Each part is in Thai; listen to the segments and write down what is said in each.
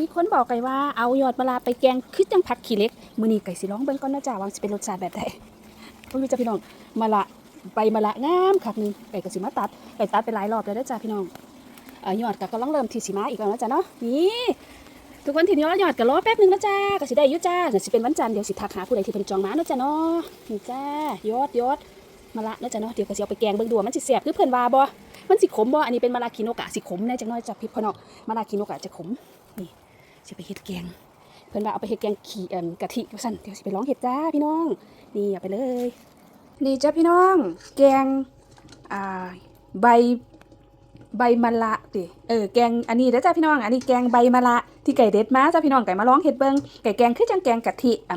มีคนบอกไก่ว่าเอายอดมะลาไปแกงคือจังผักขี้เล็กมือนี้ไก่สิลองเบิ่งก่อนนะจ้าว่าสิเป็นรสชาติแบบใดบ่รู้จ้าพี่น้องมะละใบมะละงามคักนึงไก่ก็สิมาตัดไก่ตัดไปหลายรอบแล้วเด้อจ้าพี่น้องอยอดก็กำลังเริ่มที่สิมาอีกแล้วนะจ้าเนาะนี่ทุกคนทีนี้ยอดก็รอแป๊บนึงนะจ้าก็สิได้อยู่จ้าสิเป็นวันจันทร์เดี๋ยวสิทักหาผู้ใดที่เพิ่นจองมานะจ้าเนาะนี่จ้ายอดยอดมะละนะจ้าเนาะเดี๋ยวก็สิเอาไปแกงเบิ่งดูว่ามันสิแซ่บคือเพิ่นว่าบ่มันสิขมบ่อันนี้เป็นมะละคิโนกะสิขมแน่จังน้อยจ้าพี่พ่อน้องมะละคิโนกะจะขมนี่ จะไปเฮ็ดแกง เพิ่อนว่าเอาไปเฮ็ดแกงขี้เอ่มกะทิว่าซั่นเดี๋ยวสิไปลองเฮ็ดจ้าพี่น้อง นี่เอาไปเลย นี่จ้าพี่น้อง แกงอ่าใบใบมะละติเออแกงอันนี้เด้อจ้าพี่น้อง อันนี้แกงใบมะละที่ไก่เด็ดมาจ้าพี่น้องไก่มาลองเฮ็ดเบิ่งไก่แกงคือจังแกงกะทิอ่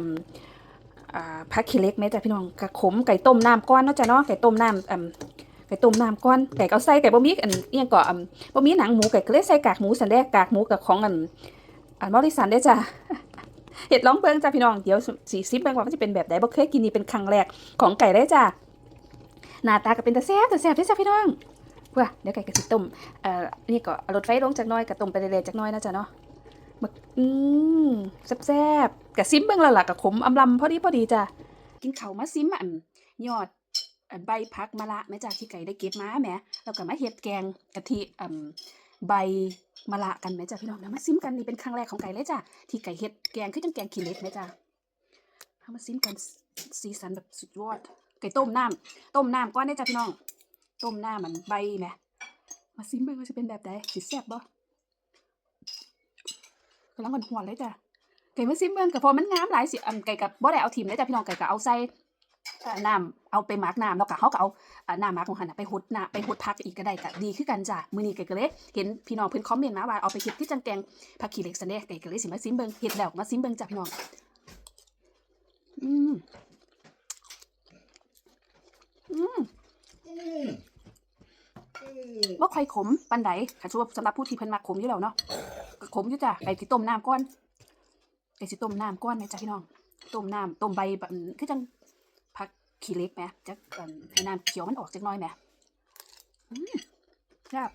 าผักขี้เล็กแม่จ้าพี่น้องกระขมไก่ต้มน้ำก้อนเนาะจ้าเนาะไก่ต้มน้ำอ่ไก่ต้มน้ำก้อนไก่เอาใส่ไก่บ่มีอันเอียงก็อ่าบ่มีหนังหมูไก่ก็เลยใส่กากหมูสันแดกกากหมูกับของอัน อันบริสันได้จ้ะเห็ดร้องเบิงจ้ะพี่น้อง เดี๋ยวสีซิปเบิงว่ามันจะเป็นแบบไหนบ่เคยกินนี่เป็นครั้งแรกของไก่ได้จ้ะหน้าตาก็เป็นตาแซ่บตาแซ่บได้จ้ะพี่น้องว่าเดี๋ยวไก่ก็สิต้มเอ่อนี่ก็เอารถไฟลงจากน้อยก็ต้มไปเรื่อยๆจากน้อยนะจ้ะเนาะบักอืมแซ่บๆกระซิมเบิ่งละล่ะกระขมอำลำพอดีพอดีจ้ะกินเข้ามาซิมอันยอดใบพักมะละแม่จ้ะที่ไก่ได้เก็บมาแหมแล้วก็มาเฮ็ดแกงกะทิอ่า ใบมาละกันไหมจ้ะพี่น้องนะมาซิมกันนี่เป็นครั้งแรกของไก่เลยจ้ะที่ไก่เฮ็ดแกงคือจังแกงขี้เล็กไหมจ้ะเอามาซิมกันสีสันแบบสุดยอดไก่ต้มน้ำต้มน้ำก้อนได้จ้ะพี่น้อง ต้มน้ำมันใบไหมมาซิมเบิ่งว่าจะเป็นแบบใดสิแซ่บบ่กำลังหวนเลยจ้ะไก่มาซิมเบิ่งก็พอมันงามหลายสิอันไก่กับบ่ได้เอาถิ่มเลยจ้ะพี่น้องไก่ก็เอาใส่ น้ำเอาไปหมักน้ำแล้วก็เขาก็เอาอ่าหน้ามาของหันไปหดหน้าไปหดพักอีกก็ได้ก็ดีคือกันจ้ะมื้อนี้ไก่ก็เลยเห็นพี่น้องเพิ่นคอมเมนต์มาว่าเอาไปเฮ็ดที่จังแกงผักขี้เหล็กซันเด้ไก่ก็เลยสิมาซิมเบิงเฮ็ดแล้วมาซิมเบิงจ้ะพี่น้องอืมอืมบ่ค่อยขมปานใดค่ะสำหรับสำหรับผู้ที่เพิ่นมักขมอยู่แล้วเนาะก็ขมอยู่จ้ะไก่สิต้มน้ำก่อนไก่สิต้มน้ำก่อนนะจ้ะพี่น้องต้มน้ำต้มใบแบบคือจัง ขี้เล็กแหมจักอันให้น้ำเขียวมันออกจักน่อยแหมครับ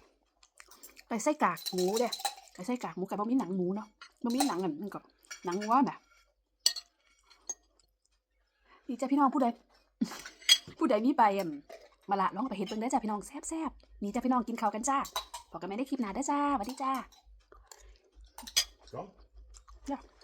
ไก่ไส้กากหมูเด้ไก่ไส้กากหมูไก่บ่มีหนังหมูเนาะบ่มีหนังอันนั่นก็หนังวัวน่ะนี่จ้ะพี่น้องผู้ใดผู้ใดมีใบอะมาละลองไปเฮ็ดเบิ่งได้จ้ะพี่น้องแซ่บๆนี่จ้ะพี่น้องกินข้าวกันจ้าพอกันไม่ได้คลิปหน้าเด้จ้าสวัสดีจ้า Skål. Ja.